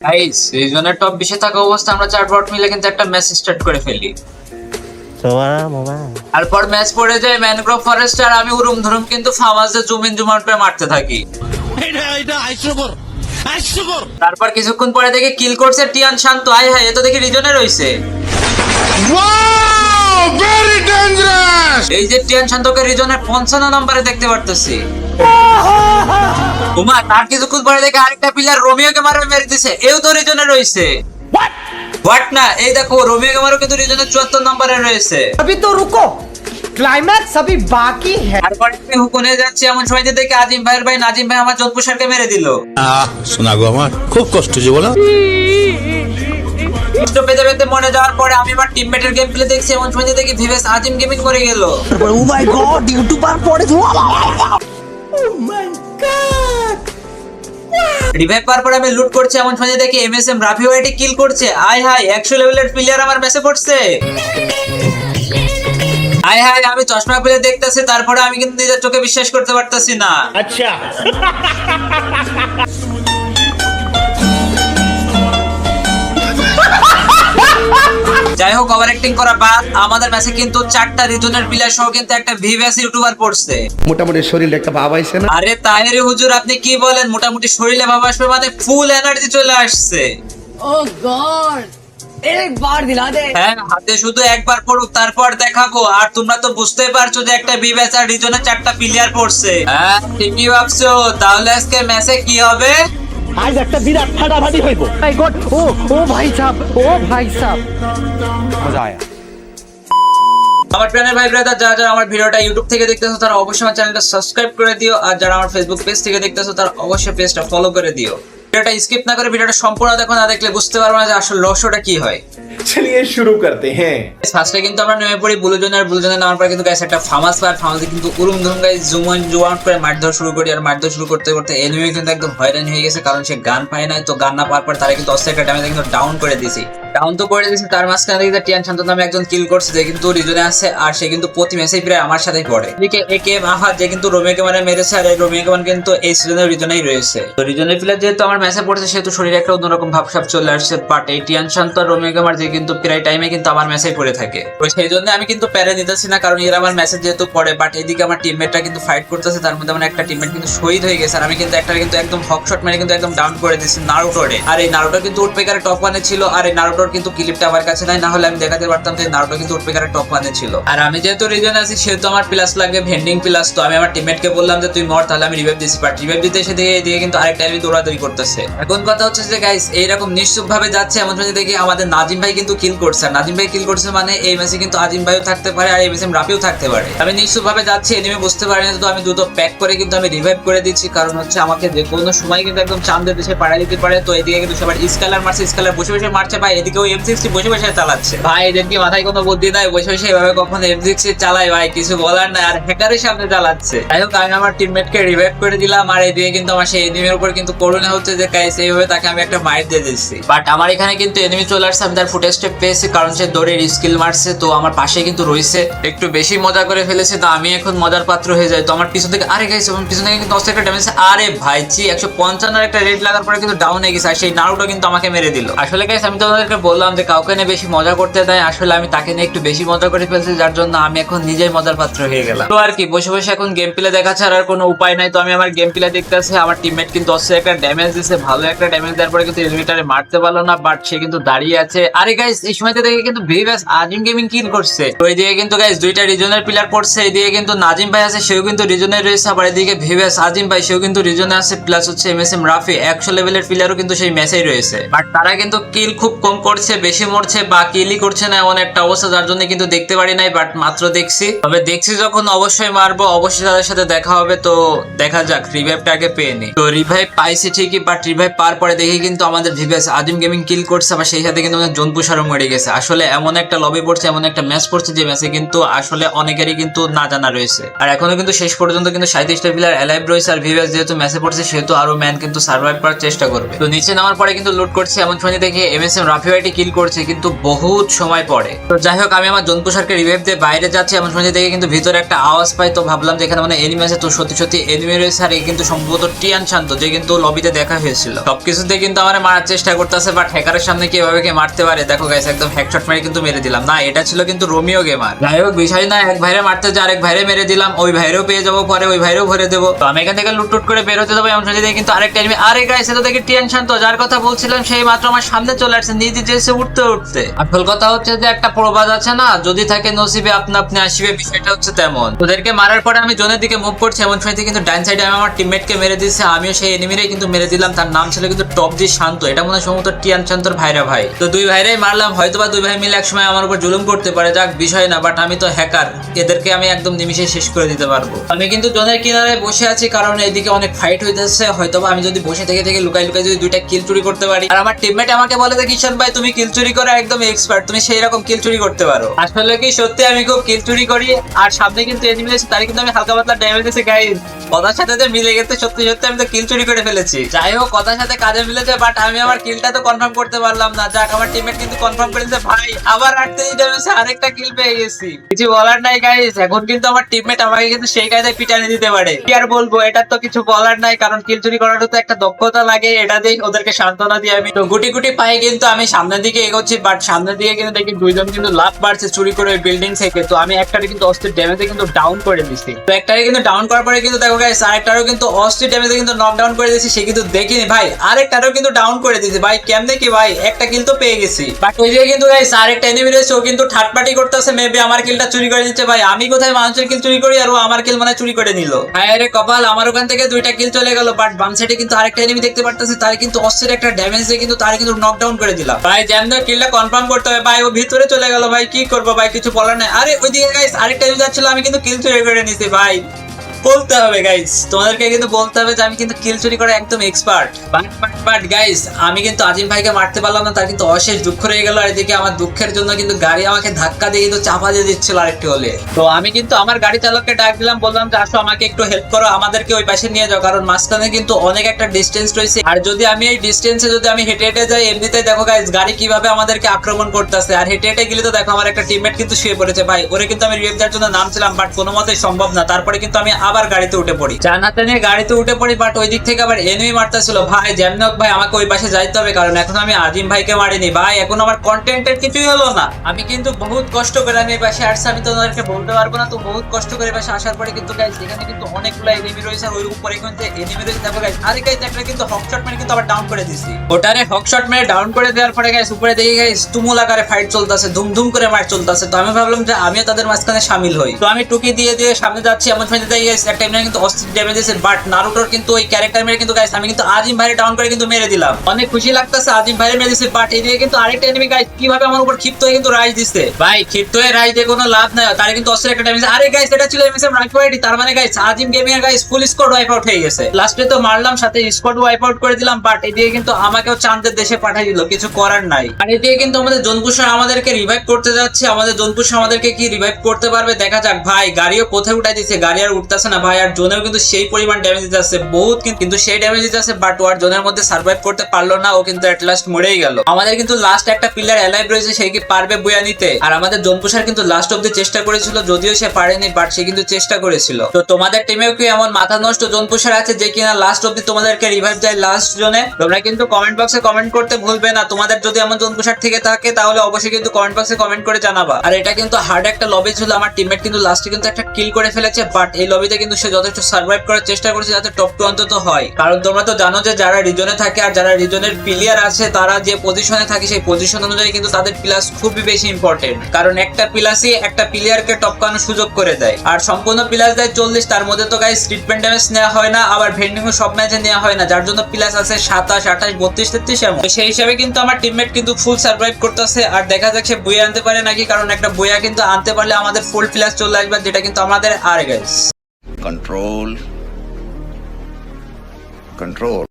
Guys রিজনের top বিশে থাকা অবস্থা আমরা চার বট মিলে কিন্তু একটা ম্যাচ স্টার্ট করে ফেলি। তারপর ম্যাচ পড়ে যায় ম্যানগ্রোভ ফরেস্ট আর আমি উরুম ধরুম কিন্তু ফামাজে জুমিন জুমার পে মারতে থাকি। এটা এটা তারপর কিছুক্ষণ পরে দেখি কিল করছে টিয়ান শান্ত আয় হায় এ তো দেখি রিজনে রইছে ভেরি ডেঞ্জারাস এই যে টিয়ান শান্তকে রিজনের পঞ্চান্ন নম্বরে দেখতে পারতেছি উমা তার কিছুক্ষণ পরে দেখে আরেকটা প্লেয়ার রোমিওকে মারে মেরে দিছে এও তো রিজনে রইছে হোয়াট না এই দেখো রোমিওকে মারো কিন্তু রিজনের চুয়াত্তর নম্বরে রয়েছে अभी तो रुको क्लाइमैक्स अभी बाकी है তারপরে আমি হুকুনে যাচ্ছি এমন সময় যে দেখে আজিম ভাইয়ের ভাই নাজিম ভাই আমার যোধপুর স্যারকে মেরে দিল আহ শোনা গো আমার খুব কষ্ট যে বলো কষ্ট পেতে পেতে মনে যাওয়ার পরে আমি আমার টিমমেটের গেম প্লে দেখছি এমন সময় দেখি ভিভেস আজিম গেমিং করে গেল। ও মাই গড ইউটিউবার পড়ে রিভাইভ পাওয়ার পরে আমি লুট করছি এমন সময় দেখি এমএসএম রাফি ওয়াইটি কিল করছে। আয় হাই একশো লেভেলের প্লেয়ার আমার মেসে পড়ছে। আয় হাই আমি চশমা খুলে দেখতেছি তারপরে আমি কিন্তু নিজের চোখে বিশ্বাস করতে পারতাছি না। আচ্ছা। যাই হোক ওভার অ্যাক্টিং করা বাদ আমাদের ম্যাচে কিন্তু চারটা রিজনের প্লেয়ার সহ কিন্তু একটা ভিভিএস ইউটিউবার পড়ছে। মোটামুটি শরীরে একটা ভাব আইছে না? আরে তাইরে হুজুর আপনি কি বলেন? মোটামুটি শরীরে ভাব আসবে মানে ফুল এনার্জি চলে আসছে। Oh god! হ্যাঁ, হ্যাঁ, ঠিকই ভাবছ। তাহলে আজকে ম্যাচে কি হবে? আজ একটা বিরাট ফাটাফাটি হইব। মাই গড ও ও ভাই সাহেব ও ভাই সাহেব মজা আয়া। আমার প্রাণের ভাই ব্রাদার যারা যারা আমার ভিডিওটা ইউটিউব থেকে দেখতেছো তারা অবশ্যই আমার চ্যানেলটা সাবস্ক্রাইব করে দিও আর যারা আমার ফেসবুক পেজ থেকে দেখতেছো তারা অবশ্যই পেজটা ফলো করে দিও। ভিডিওটা স্কিপ না করে ভিডিওটা সম্পূর্ণ দেখো না দেখলে বুঝতে পারবে না যে আসল রহস্যটা কি হয়। চলিয়ে শুরু করতে হ্যাঁ ফার্স্টে কিন্তু আমরা নেমে পড়ি ব্লুজনে, আর ব্লুজনে নামার পরে কিন্তু গাইস একটা ফার্মাস পার ফার্মাসে কিন্তু উরুম ধুম গাইস জুমন জুয়ান করে মারধর শুরু করি, আর মারধর শুরু করতে করতে এনিমি কিন্তু একদম হয়রান হয়ে গেছে, কারণ সে গান পায় নাই, তো গান না পাওয়ার পর তারা কিন্তু অস্ত্রের একটা ড্যামেজ কিন্তু ডাউন করে দিয়েছি। ডাউন তো করে দিয়েছি, তার মাঝখানে দেখি টিয়ান শান্ত নামে একজন কিল করছে, যে কিন্তু রিজনে আছে, আর সে কিন্তু প্রতি ম্যাচেই প্রায় আমার সাথেই পড়ে। এদিকে একে আহাত যে কিন্তু রোমিওকে মানে মেরেছে, আর এই রোমিওকে মানে কিন্তু এই সিজনের রিজনেই রয়েছে। তো রিজনের প্লেয়ার যেহেতু আমার ম্যাচে পড়েছে, সেহেতু শরীরে একটা অন্যরকম ভাবসাব চলে আসছে বাট এই টিয়ান শান্ত আর রোমিওকে আমার যে কিন্তু প্রায় টাইমে কিন্তু আমার ম্যাচেই পড়ে থাকে। তো সেই জন্য আমি কিন্তু প্যারে নিতেছি না, কারণ এরা আমার ম্যাচে যেহেতু পড়ে বাট এদিকে আমার টিমমেটটা কিন্তু ফাইট করতেছে, তার মধ্যে আমার একটা টিমমেট কিন্তু শহীদ হয়ে গেছে, আর আমি কিন্তু একটা কিন্তু একদম হক শট মেরে কিন্তু একদম ডাউন করে দিচ্ছি নারুটোরে আর এই নারুটো কিন্তু উঠপেকারে টপ ওয়ানে ছিল, আর এই নারুটোর কিন্তু ক্লিপটা আমার কাছে নাই না হলে আমি দেখাতে পারতাম যে নারুটো কিন্তু উঠপেকারে টপ ওয়ানে ছিল। আর আমি যেহেতু রিজন আছি, সেহেতু আমার প্লাস লাগবে ভেন্ডিং প্লাস তো আমি আমার টিমমেটকে বললাম যে, তুই মর, তাহলে আমি রিভাইভ দিচ্ছি বাট রিভাইভ দিতে এসে দেখে এদিকে কিন্তু আরেকটা এনিমি দৌড়াদৌড়ি করতেছে। এখন কথা হচ্ছে যে গাইস এইরকম নিশ্চুপ ভাবে যাচ্ছে, এমন দেখি আমাদের নাজিম ভাই কিন্তু কিল করছে। আর নাজিম ভাই কিল করছে মানে এই ম্যাচে কিন্তু আজিম ভাইও থাকতে পারে আর এই ম্যাচে রাফিও থাকতে পারে। আমি নিশ্চুপ ভাবে যাচ্ছি এনিমি বুঝতে পারি না, তো আমি দুটো প্যাক করে কিন্তু আমি রিভাইভ করে দিচ্ছি। কারণ হচ্ছে আমাকে যে কোনো সময় কিন্তু একদম চান্দের দেশে পাড়া দিতে পারে। তো এদিকে কিন্তু সবার স্কালার মারছে স্কালার বসে বসে মারছে। ভাই এদিকেও এম সিক্সটি বসে বসে চালাচ্ছে। ভাই, এদের কি মাথায় কোনো বুদ্ধি নাই? বসে বসে এভাবে কখন এম সিক্সটি চালায়? ভাই, কিছু বলার নাই। আর হ্যাকারের সামনে চালাচ্ছে। যাই হোক, আমি আমার টিমমেটকে রিভাইভ করে দিলাম। আর এদিকে কিন্তু আমার সেই এনিমির উপর কিন্তু করুণা হচ্ছে যে গাইস এইভাবে তাকে আমি একটা মাইট দিয়ে দিচ্ছি। বাট আমার এখানে কিন্তু এনিমি চলে আসছে, আমি তার ফুটেজটা পেয়েছি কারণ সে দৌড়ের স্কিল মারছে, তো আমার পাশে কিন্তু রয়েছে। একটু বেশি মজা করে ফেলেছে, তো আমি এখন মজার পাত্র হয়ে যাই। তো আমার পিছন থেকে আরে গাইছে পিছন থেকে কিন্তু অস্ত্র একটা ড্যামেজ আরে ভাই জি একশো পঞ্চান্ন একটা রেড লাগার পরে কিন্তু ডাউন হয়ে গেছে, আর সেই নারুটো কিন্তু আমাকে মেরে দিল। আসলে গাইস আমি তোমাদেরকে বললাম যে কাউকে নিয়ে বেশি মজা করতে দেয়, আসলে আমি তাকে নিয়ে একটু বেশি মজা করে ফেলছি, যার জন্য আমি এখন নিজেই মজার পাত্র হয়ে গেলাম। তো আর কি, বসে বসে এখন গেম প্লে দেখা ছাড়া আর কোনো উপায় নাই। তো আমি আমার গেম প্লে দেখতেছি, আমার টিমমেট কিন্তু অস্ত্র একটা ড্যামেজ দিছে, ভালো একটা ড্যামেজ দেওয়ার পরে কিন্তু এলিমিটারে মারতে পারল না বাট সে কিন্তু দাঁড়িয়ে আছে। আরে গাইস এই সময়তে দেখে কিন্তু আজিম গেমিং কিল করছে। তো এইদিকে কিন্তু গাইস দুইটা রিজনের প্লেয়ার পড়ছে এইদিকে কিন্তু নাজিম ভাই আছে, সেও কিন্তু রিজনে রয়েছে, আবার এদিকে আজিম ভাই, সেও কিন্তু রিজনে আছে প্লাস হচ্ছে এম এস এম রাফি, একশো লেভেলের প্লেয়ারও কিন্তু সেই ম্যাচেই রয়েছে। বাট তারা কিন্তু কিল খুব কম করছে, বেশি মরছে, বা কিলই করছে না এমন একটা অবস্থা, যার জন্য কিন্তু দেখতে পারি নাই বাট মাত্র দেখছি। তবে দেখছি যখন অবশ্যই মারবো, অবশ্যই তাদের সাথে দেখা হবে, তো দেখা যাক রিভাইভটা আগে পেয়ে নি তো রিভাইভ পাইছি ঠিকই বাট রিভাইভ পাওয়ার পরে দেখি কিন্তু আমাদের ভিভাস আদিম গেমিং কিল করছে, আবার সেই সাথে কিন্তু জোনপুর সারও মরে গেছে। আসলে এমন একটা লবি পড়ছে, এমন একটা ম্যাচ পড়ছে যে ম্যাচে কিন্তু আসলে অনেকেরই কিন্তু না জানা রয়েছে। আর এখনও কিন্তু শেষ পর্যন্ত কিন্তু সাঁত্রিশটা প্লেয়ার অ্যালাইভ রয়েছে আর ভিভাস যেহেতু ম্যাচে পড়ছে, সেহেতু আরও ম্যান কিন্তু সার্ভাইভ করার চেষ্টা করবে। তো নিচে নামার পরে কিন্তু লুট করছে এমন সময় দেখে এম এস এম রাফি ফাইটে কিল করছে, কিন্তু বহুত সময় পরে। তো যাই হোক, আমি আমার জনপুষারকে রিভাইভ দিয়ে বাইরে যাচ্ছি এমন সময় দেখে কিন্তু ভিতরে একটা আওয়াজ পাই, তো ভাবলাম যে এখানে মানে এনিমি আছে, তো সত্যি সত্যি এনিমি রয়েছে আর এ কিন্তু সম্ভবত টিয়ান শান্ত যে কিন্তু লবিতে দেখা হয়েছিল। সবকিছুতে কিন্তু আমার মারার চেষ্টা করতেছে বাট হ্যাকারের সামনে কীভাবে কে মারতে পারে? দেখো গাইস একদম হ্যাকশট মেরে কিন্তু মেরে দিলাম। না, এটা ছিল কিন্তু রোমিও গেমার যাই হোক, বিষয় না, এক ভাইরে মারতে যে, আরেক ভাইরে মেরে দিলাম। ওই ভাইরেও পেয়ে যাব, পরে ওই ভাইরেও ভরে দেবো। তো আমি এখান থেকে লুট করে বের হতে যাব, এমন সময় দেখি কিন্তু আরেকটা এনিমি আরে গাইস এটা দেখি টিয়ান শান্ত যার কথা বলছিলাম, সেই মাত্র আমার সামনে চলে আসছে নিজে যেসে উঠতে উঠতে। আসল কথা হচ্ছে যে একটা প্রবাদ আছে না, যদি থাকে নসিবে আপনা আপনি আসবে, বিষয়টা হচ্ছে তেমন। ওদেরকে মারার পরে আমি জোনের দিকে মুভ করছি, এমন সময় কিন্তু ডান সাইডে আমি আমার টিমমেটকে মেরে দিচ্ছে আমিও সেই এনিমিরে কিন্তু মেরে দিলাম। তার নাম ছিল কিন্তু টপ জি শান্ত, এটা মনে হয় সম্ভবত টিয়ান শান্তর ভাইরা ভাই। তো দুই ভাইরাই মারলাম হয়তো বা দুই ভাই মিলে একসময় আমার উপর জুলুম করতে পারে, যাক, বিষয় না বাট আমি তো হ্যাকার এদেরকে আমি একদম নিমিশে শেষ করে দিতে পারব। আমি কিন্তু জোনের কিনারে বসে আছি, কারণ এদিকে অনেক ফাইট হইতেছে হয়তো বা আমি যদি বসে থেকে থেকে লুকাই লুকাই যদি দুইটা কিল চুরি করতে পারি। আর আমার টিমমেট আমাকে বলে যে কিষান ভাই, তুমি কিল চুরি করে একদম এক্সপার্ট তুমি সেই রকম কিল চুরি করতে পারো। আসলে কি, সত্যি আমি খুব কিল চুরি করি, আর সামনে কিন্তু এনিমি আছে তার কিন্তু আমি হালকা পাতলা ড্যামেজ দিয়েছি গাইস কথার সাথে যে মিলে গেছে, সত্যি সত্যি আমি তো কিল চুরি করে ফেলেছি। যাই হোক, কথার সাথে কাজে মিলেছে বাট আমি আমার কিলটা তো কনফার্ম করতে পারলাম না। যাক, আমার টিমমেট কিন্তু কনফার্ম করেছে ভাই, আবার ড্যামেজে আরেকটা কিল পেয়ে গেছি। কিছু বলার নাই গাইস এখন কিন্তু আমার টিমমেট আমাকে কিন্তু সেই পিটানি দিতে পারে। কি আর বলব, এটার তো কিছু বলার নাই, কারণ কিল চুরি তো একটা দক্ষতা লাগে, এটা দিয়ে ওদেরকে সান্ত্বনা আমি। তো গুটি গুটি পাই কিন্তু আমি সামনের দিকে এগোচ্ছি বাট সামনের দিকে কিন্তু দেখি দুইজন কিন্তু লাভ বাড়ছে চুরি করে ওই বিল্ডিং থেকে। তো আমি একটারে কিন্তু অস্থির ড্যামেজে কিন্তু ডাউন করে দিচ্ছি তো একটারে কিন্তু ডাউন করার পরে কিন্তু দেখো গাইস আরেকটারও কিন্তু অস্থির ড্যামেজে কিন্তু নক ডাউন করে দিয়েছি, সে কিন্তু দেখিনি। ভাই, আরেকটারও কিন্তু ডাউন করে দিয়েছি। ভাই, কেমনে কি ভাই? একটা কিল তো পেয়ে গেছি। বাট ওই দিকে কিন্তু গাইস আরেকটা এনিমি রয়েছে, ও কিন্তু থার্ড পার্টি করতেছে মেবি আমার কিলটা চুরি করে নিচ্ছে ভাই। আমি কোথায় মানুষের কিল চুরি করি আর ও আমার কিল মানে চুরি করে নিল? হায় রে কপাল, আমার ওখান থেকে দুইটা কিল চলে গেল বাট বাম সাইডে কিন্তু আরেকটা এনিমি দেখতে পারতেছি, তার কিন্তু অস্থির একটা ড্যামেজ দিয়ে কিন্তু তার কিন্তু নক ডাউন করে দিলাম। ভাই জ্যামদা কিলটা কনফার্ম করতে হবে। ভাই, ও ভিতরে চলে গেল, ভাই, কি করব ভাই, কিছু বলার নাই। আরে, ওইদিকে গাইস আরেকটা ইউজার ছিল আমি কিন্তু কিল চুরি করে নিছি, ভাই। বলতে হবে গাইস তোমাদেরকে কিন্তু বলতে হবে যে, আমি কিন্তু কিল চুরি করে একদম এক্সপার্ট বাট গাইস আমি কিন্তু আজিম ভাইকে মারতে পারলাম না, তার কিন্তু অশেষ দুঃখ রয়ে গেল, আর এদিকে আমার দুঃখের জন্য কিন্তু গাড়ি আমাকে ধাক্কা দিয়ে কিন্তু চাপা দিয়ে দিচ্ছিল আরেকটি হলে তো আমি কিন্তু আমার গাড়ি চালককে ডাক দিলাম, বললাম যে, আসো, আমাকে একটু হেল্প করো, আমাদেরকে ওই পাশে নিয়ে যাও, কারণ মাঝখানে কিন্তু অনেক একটা ডিস্টেন্স রয়েছে। আর যদি আমি এই ডিস্টেন্সে যদি আমি হেঁটে হেঁটে যাই, এমনিতেই দেখো গাইস গাড়ি কীভাবে আমাদেরকে আক্রমণ করতেছে। আর হেঁটে হেঁটে গেলে তো দেখো, আমার একটা টিমমেট কিন্তু শুয়ে পড়েছে। ভাই, ওরে কিন্তু আমি দেওয়ার জন্য নামছিলাম বাট কোনো মতেই সম্ভব না। তারপরে কিন্তু আমি আবার গাড়িতে উঠে পড়ি। জানাতে নিয়ে গাড়িতে উঠে পড়ি বাট ওই দিক থেকে আবার এনিমি মারতেছিল। ভাই জ্যামনক ভাই, আমাকে ওই পাশে যাইতে হবে, কারণ এখন আমি আজিম ভাইকে মারিনি। ভাই, এখন আমার কন্টেন্টের কিছুই হলো না। আমি কিন্তু বহুত কষ্ট করে আমি এই পাশে আসছি আমি তো ওদেরকে বলতে পারব না, তো বহুত কষ্ট করে পাশে আসার পরে কিন্তু গাইস এখানে কিন্তু অনেকগুলো এনিমি রয়েছে, আর ওই উপরে কিন্তু এনিমি রয়েছে। দেখো গাইস আরে গাইস একটা কিন্তু হক শট মেরে কিন্তু আবার ডাউন করে দিছি। ওটারে হক শট মেরে ডাউন করে দেওয়ার পরে গাইস উপরে দেখি গাইস তুমুল আকারে ফাইট চলতেছে ধুম ধুম করে মার চলতেছে। তো আমি ভাবলাম যে আমিও তাদের মাঝখানে সামিল হই। তো আমি টুকি দিয়ে দিয়ে সামনে যাচ্ছি, এমন সময় দেখি গাইস একটা এমনি কিন্তু অস্থির ড্যামেজ দিয়েছে বাট নারুটোর কিন্তু ওই ক্যারেক্টার মেরে কিন্তু গাইস আমি কিন্তু আজিম ভাইরে ডাউন করে কিন্তু মেরে দিলাম। অনেক খুশি লাগতেছে আজিম ভাইরে মেরে দিছে বাট এদিকে কিন্তু আরেকটা এনিমি গাইস কীভাবে আমার উপর ক্ষিপ্ত হয়ে কিন্তু রাইজ দিছে? ভাই, ক্ষিপ্ত হয়ে রাইজ দিয়ে কোনো লাভ নাই, তার কিন্তু অস্থির একটা ড্যামেজ আরে গাইস এটা ছিল এমএসএম রাইট ওয়াইডি তার মানে গাইস আজিম গেমিং এর guys full squad wipe out হয়ে গেছে। লাস্টে তো মারলাম, সাথে স্কোয়াড ওয়াইপ আউট করে দিলাম বাট এদিকে কিন্তু আমাকেও চাঁদের দেশে পাঠিয়ে দিল, কিছু করার নাই। আর এদিকে কিন্তু আমাদের জনপুষা আমাদেরকে রিভাইভ করতে যাচ্ছে, আমাদের জনপুষা আমাদেরকে কি রিভাইভ করতে পারবে, দেখা যাক, ভাই, গাড়িও কোথায় উঠাই দিচ্ছে গাড়ি আর উঠতেছে না ভাই, আর জোনেও কিন্তু সেই পরিমাণ ড্যামেজ দিতে আছে বহুত কিন্তু- সেই ড্যামেজ দিতে আছে বাট ওয়ার জোনের মধ্যে সার্ভাইভ করতে পারল না, ও কিন্তু এট লাস্ট মরেই গেল। আমাদের কিন্তু লাস্ট একটা পিলার অ্যালাইভ রয়েছে, সে কি পারবে বইয়া নিতে? আর আমাদের জনপুষার কিন্তু লাস্ট অব্দি চেষ্টা করেছিল, যদিও সে পারেনি বাট সে কিন্তু চেষ্টা করেছিল। তো তোমাদের টিমেও কি এমন মাথা নষ্ট জনপুষার আছে যে কিনা লাস্ট অব্দি তোমাদেরকে রিভাইভ দেয় লাস্ট জোনে? তোমরা কিন্তু কমেন্ট বক্সে কমেন্ট করতে ভুলবে না, তোমাদের যদি এমন জনপুষার থেকে থাকে, তাহলে অবশ্যই কিন্তু কমেন্ট বক্সে কমেন্ট করে জানাবা। আর এটা কিন্তু হার্ড একটা লবি ছিল, আমার টিমমেট কিন্তু লাস্টে কিন্তু একটা কিল করে ফেলেছে বাট এই লবিতে কিন্তু সে যথেষ্ট সার্ভাইভ করার চেষ্টা করেছে যাতে টপ টু অন্তত হয়। কারণ তোমরা তো জানো যে যারা রিজনে থাকে আর যারা রিজনের প্লেয়ার আছে, তারা যে পজিশনে থাকে সেই পজিশন অনুযায়ী কিন্তু তাদের প্লাস খুবই বেশি ইম্পর্টেন্ট কারণ একটা প্লাসই একটা প্লেয়ারকে টপকানোর সুযোগ করে দেয়। আর সম্পূর্ণ প্লাস দেয় চল্লিশ, তার মধ্যে তো গাইস ট্রিটমেন্ট ড্যামেজ নেওয়া হয় না, আবার ভেন্ডিং সব ম্যাচে নেওয়া হয় না, যার জন্য প্লাস আছে সাতাশ, আঠাশ, বত্রিশ, তেত্রিশ এমন। সেই হিসাবে কিন্তু আমার টিমমেট কিন্তু ফুল সার্ভাইভ করতেছে। আর দেখা সে বইয়ে আনতে পারে নাকি, কারণ একটা বইয়া কিন্তু আনতে পারলে আমাদের ফুল প্লাস চলে আসবে, যেটা কিন্তু আমাদের আর গাইস control. Control